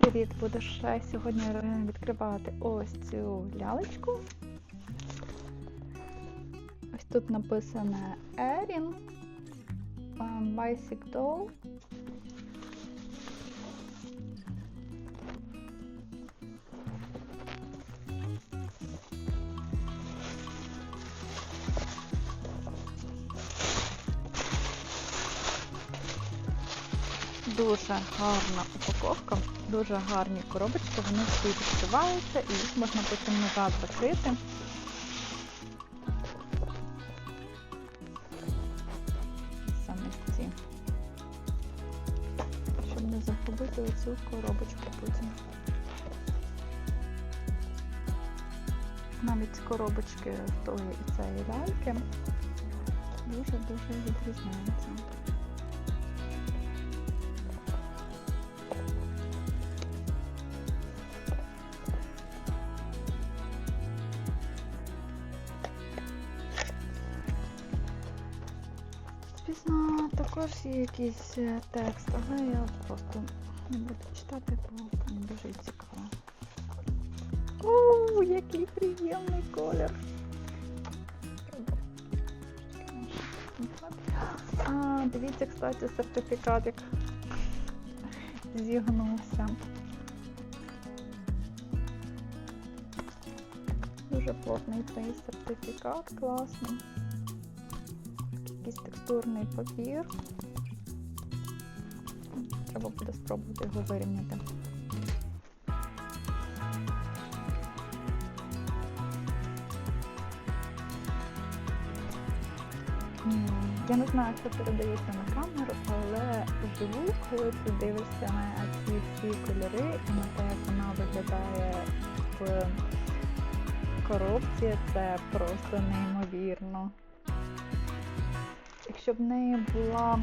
Привіт! Будеш сьогодні е, відкривати ось цю лялечку. Ось тут написане Erin um, Basic Doll. Дуже гарна упаковка, дуже гарні коробочки, вони всі відкриваються і їх можна потім назад закрити. Саме ці. Щоб не загубити оцю коробочку потім. Навіть коробочки тої і цієї ляльки дуже-дуже відрізняються. Звісно, також є якийсь е, текст, але я просто не буду читати, бо не дуже цікаво. О, який приємний колір. А, дивіться, кстати, сертифікатик зігнувся. Дуже плотний цей сертифікат, класний якийсь текстурний папір. Треба буде спробувати його вирівняти. Я не знаю, як це передається на камеру, але вживу, коли ти дивишся на ці всі кольори і на те, як вона виглядає в коробці, це просто неймовірно. Якщо в неї була,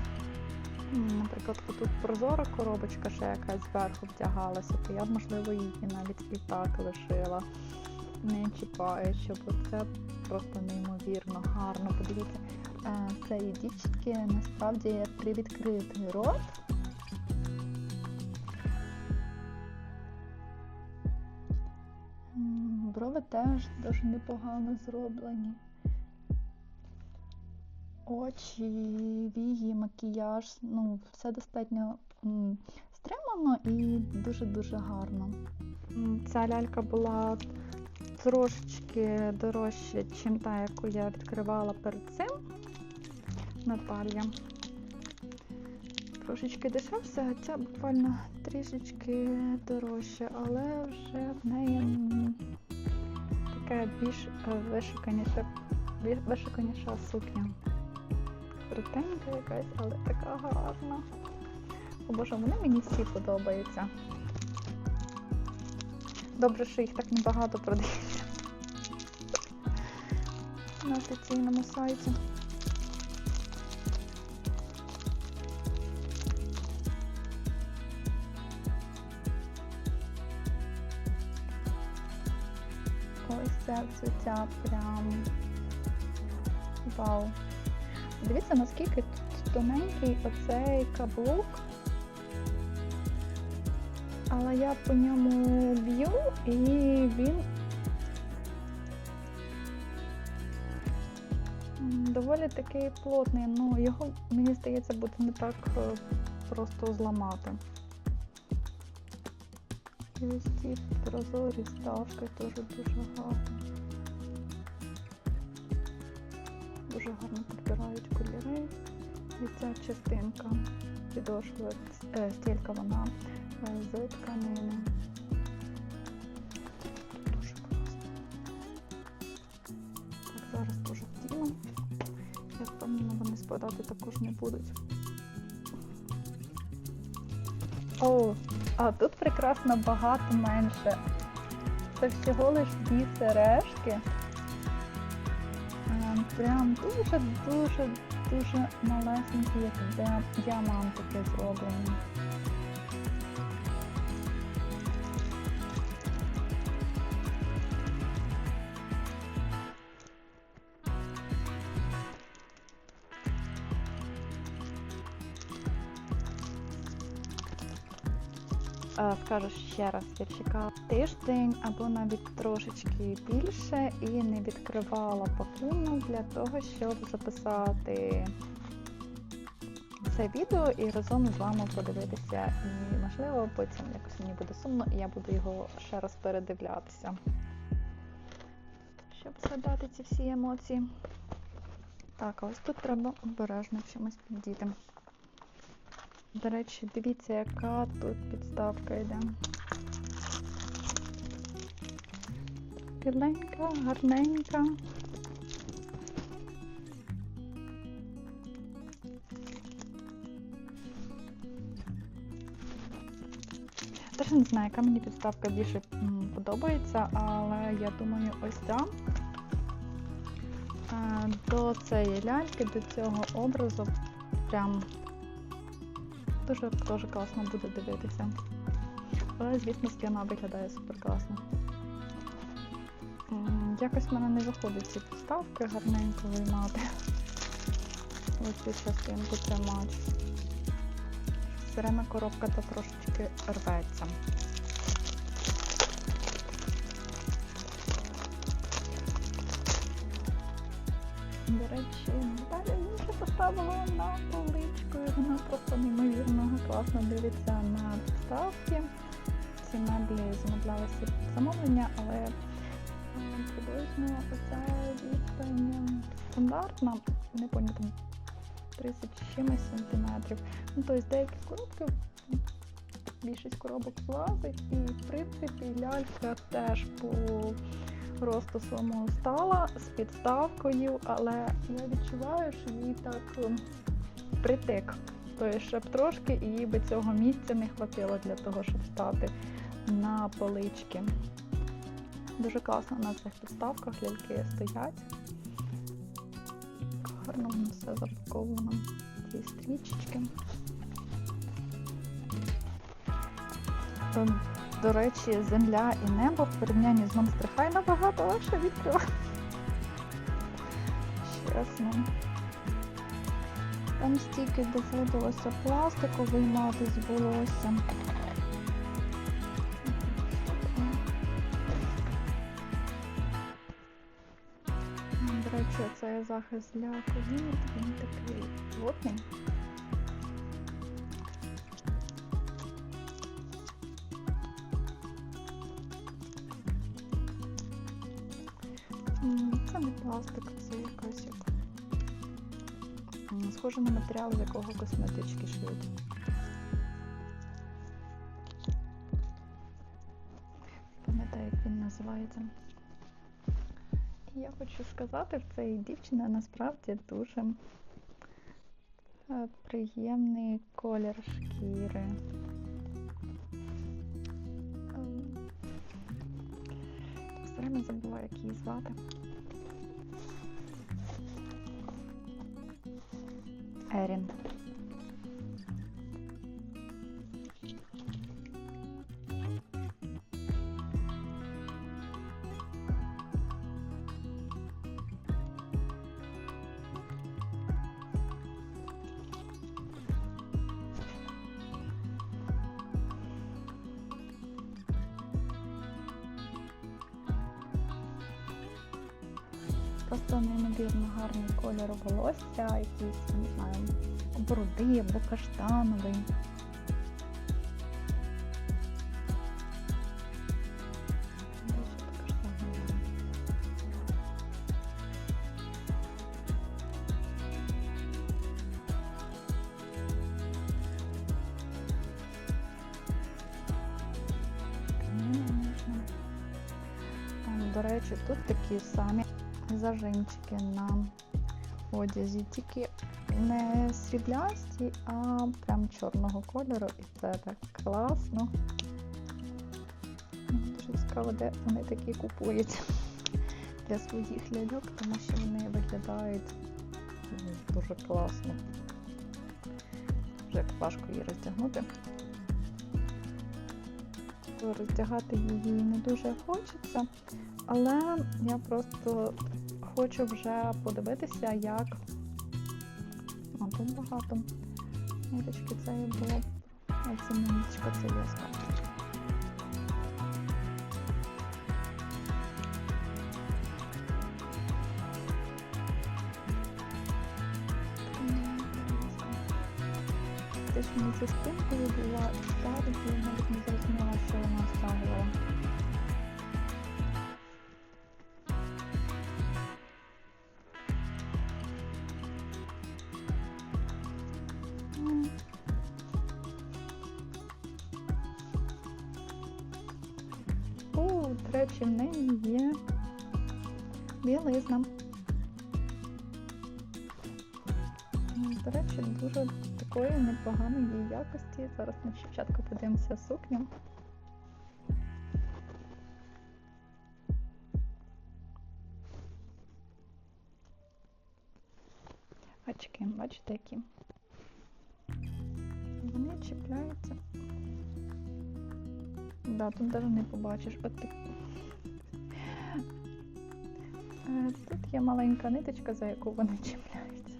наприклад, тут прозора коробочка, ще якась зверху вдягалася, то я б, можливо, її навіть і так лишила, не чіпаючи, бо це просто неймовірно гарно. Подивіться, е, цієї дівчинки насправді привідкритий рот. Брови теж дуже непогано зроблені очі, вії, макіяж. Ну, все достатньо стримано і дуже-дуже гарно. Ця лялька була трошечки дорожча, ніж та, яку я відкривала перед цим. Наталія. Трошечки дешевше, а ця буквально трішечки дорожча, але вже в неї така більш е, вишуканіша, вишуканіша сукня крутенька якась, але така гарна. О боже, вони мені всі подобаються. Добре, що їх так небагато продається на офіційному сайті. Ось це взуття прям вау. Дивіться, наскільки тут тоненький оцей каблук. Але я по ньому б'ю і він доволі такий плотний. Ну, його, мені здається, буде не так е, просто зламати. І ось ці прозорі ставки теж дуже гарні. Дуже гарно підбирають кольори. І ця частинка підошви, е, стілька вона е, з тканини. Дуже класно. Так, зараз теж вдіну. Я впевнена, вони спадати також не будуть. О, а тут прекрасно багато менше. Це всього лиш дві сережки. Прям дуже-дуже дуже малесенькі, як діамантики зроблені. Скажу ще раз, я чекала тиждень або навіть трошечки більше і не відкривала пакунок для того, щоб записати це відео і разом з вами подивитися. І можливо потім якось мені буде сумно, і я буду його ще раз передивлятися, щоб згадати ці всі емоції. Так, ось тут треба обережно чимось піддіти. До речі, дивіться, яка тут підставка йде. Біленька, гарненька. Теж не знаю, яка мені підставка більше подобається, але я думаю, ось ця. Е, До цієї ляльки, до цього образу прям дуже дуже класно буде дивитися. Але, звісно, сп'яна виглядає супер класно. Якось в мене не виходить ці підставки гарненько виймати. Ось цю частинку тримати. Все время коробка то трошечки рветься. До речі, Наталя інше поставила на поличку, і вона просто неймовірно класно дивиться на підставки. Ці меблі замовлялися під замовлення, але приблизно оця відстань стандартна, не там 30 чимось сантиметрів. Ну, тобто деякі коробки, більшість коробок влазить, і в принципі лялька теж по росту своєму стала з підставкою, але я відчуваю, що їй так ем, притик. Тобто, щоб трошки і їй би цього місця не хватило для того, щоб стати на полички. Дуже класно на цих підставках ляльки стоять. Гарно воно все запаковано. Ці стрічечки. До речі, земля і небо в порівнянні з Monster High набагато легше відкривати. Чесно. Там стільки доводилося пластику виймати з волоссям. До речі, це захист для ковід, він такий плотний. Схоже на матеріал, з якого косметички шиють. Пам'ятаю, як він називається. І я хочу сказати, в цієї дівчини насправді дуже е, приємний колір шкіри. Ем, Все время забула, як її звати. Ерін. Просто неймовірно гарний колір волосся, якийсь, не знаю, бороди або каштановий. До речі, тут такі самі зажимчики на одязі, тільки не сріблясті, а прям чорного кольору, і це так класно. Дуже цікаво, де вони такі купують для своїх ляльок, тому що вони виглядають дуже класно. Вже важко її роздягнути. Роздягати її не дуже хочеться, але я просто хочу вже подивитися, як а тут багато ниточки це і було. а Оце ниточка це є Теж мені зі спинкою була старі, я навіть не зрозуміла, що вона ставила. Непоганої. Зараз ми спочатку подивимося сукню. Очки, бачите, які. Вони чіпляються. Да, тут навіть не побачиш. От ти. Е, Тут є маленька ниточка, за яку вони чіпляються.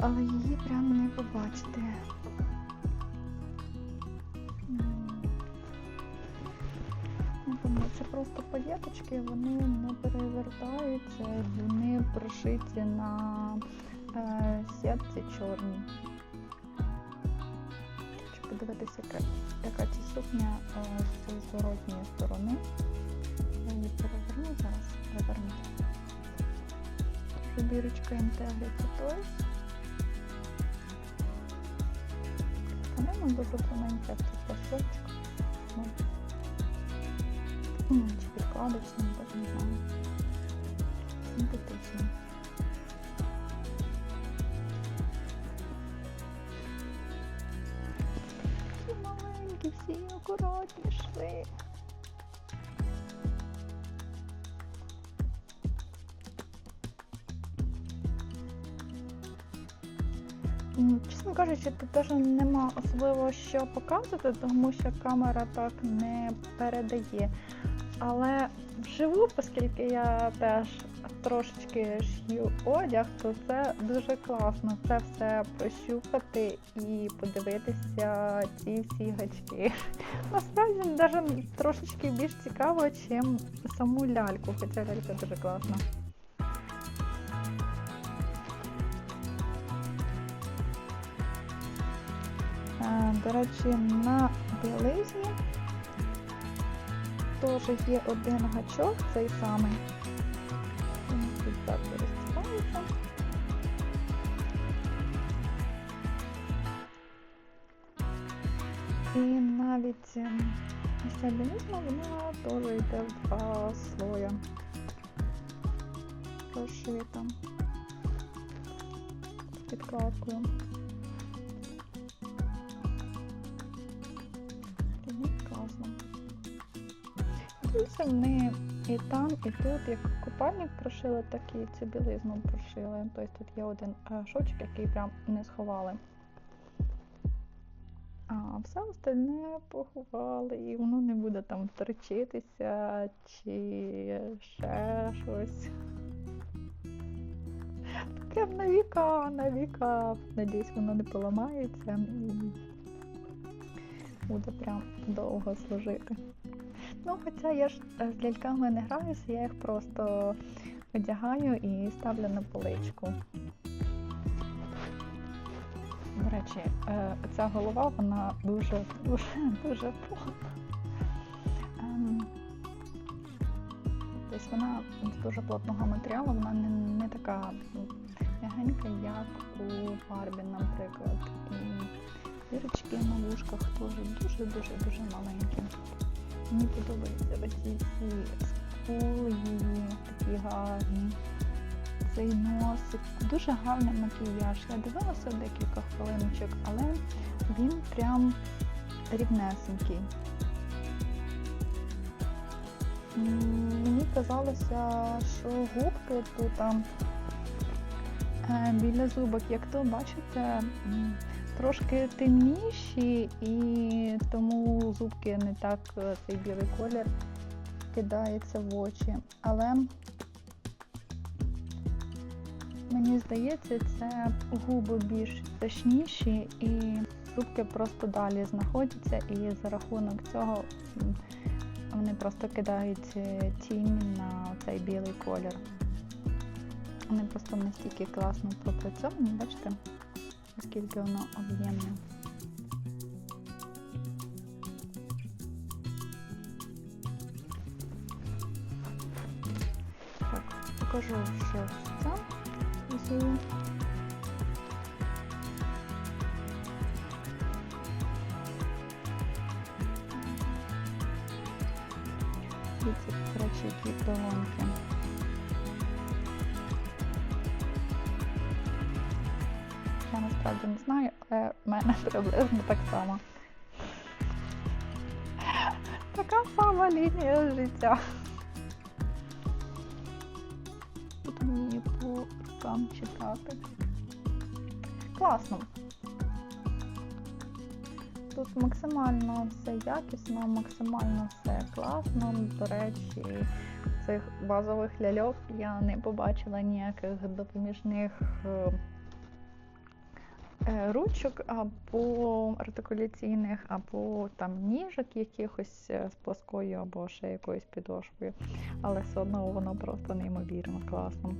Але її прямо не пам'ятаю, Це просто паєточки, вони не перевертаються, вони пришиті на е, сітці чорній. Хочу подивитися, яка, яка ця сукня е, з зворотньої сторони. Я її переверну зараз, переверну. Бірочка Integrity Toys. По-моєму, дуже тоненька. Ну, ну, чи підкладочний, так не знаю. Синтетичний. Такі маленькі, всі акуратні шви. Чесно кажучи, тут теж нема особливо що показувати, тому що камера так не передає. Але вживу, оскільки я теж трошечки шью одяг, то це дуже класно. Це все прощупати і подивитися ці всі гачки. Насправді навіть трошечки більш цікаво, чим саму ляльку, хоча лялька дуже класна. До речі, на білизні теж є один гачок, цей самий. Він тут ззаду розтібається. І навіть ем, ця білизна, вона теж йде в два слоя. Прошита. Підкладкою. Дивіться, вони і там, і тут, як купальник прошили, так і цю білизну прошили. Тобто тут є один е, шовчик, який прям не сховали. А все остальне поховали, і воно не буде там торчитися чи ще щось. Таке на віка, на віка. Надіюсь, воно не поламається і буде прям довго служити. Ну, хоча я ж е, з ляльками не граюся, я їх просто одягаю і ставлю на поличку. До речі, е, ця голова, вона дуже, дуже, дуже плотна. Ем, Тобто вона з дуже плотного матеріалу, вона не, не така ну, м'ягенька, як у Барбі, наприклад. І дірочки на вушках теж дуже-дуже-дуже маленькі. Мені подобаються оці всі скули такі гарні. Цей носик. Дуже гарний макіяж. Я дивилася декілька хвилиночок, але він прям рівнесенький. Мені казалося, що губки тут е, біля зубок, як то бачите, трошки темніші, і тому зубки не так е, цей білий колір кидається в очі. Але мені здається, це губи більш точніші і зубки просто далі знаходяться, і за рахунок цього вони просто кидають е, тінь на цей білий колір. Вони просто настільки класно пропрацьовані, бачите, наскільки воно об'ємне. Так, покажу, що це взую. Дивіться, до речі, які долоньки. Я насправді не знаю, але в мене приблизно так само. Така сама лінія життя. Буду мені по рукам читати. Класно. Тут максимально все якісно, максимально все класно. До речі, цих базових ляльок я не побачила ніяких допоміжних е, ручок або артикуляційних, або там ніжок якихось е, з плоскою або ще якоюсь підошвою. Але все одно воно просто неймовірно класно.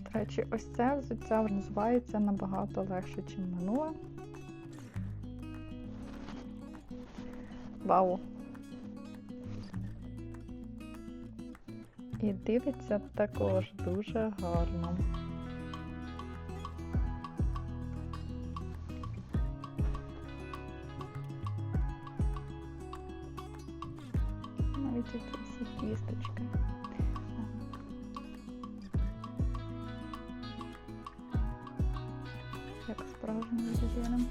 До речі, ось це взуття розвивається набагато легше, ніж минуле. Вау! І дивиться також дуже гарно. Справжнім дизайном.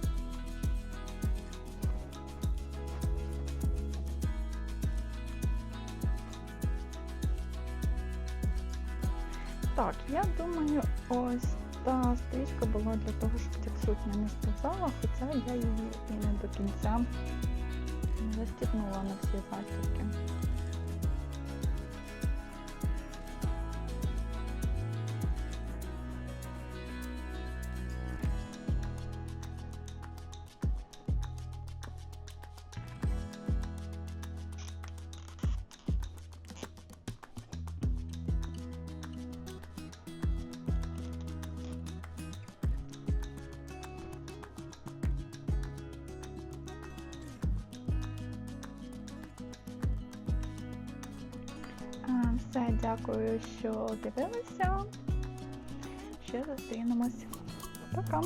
Так, я думаю, ось та стрічка була для того, щоб ця сукня не сповзала, хоча я її і не до кінця застібнула на всі застібки. Дякую, що дивилися. Ще зустрінемось. Пока!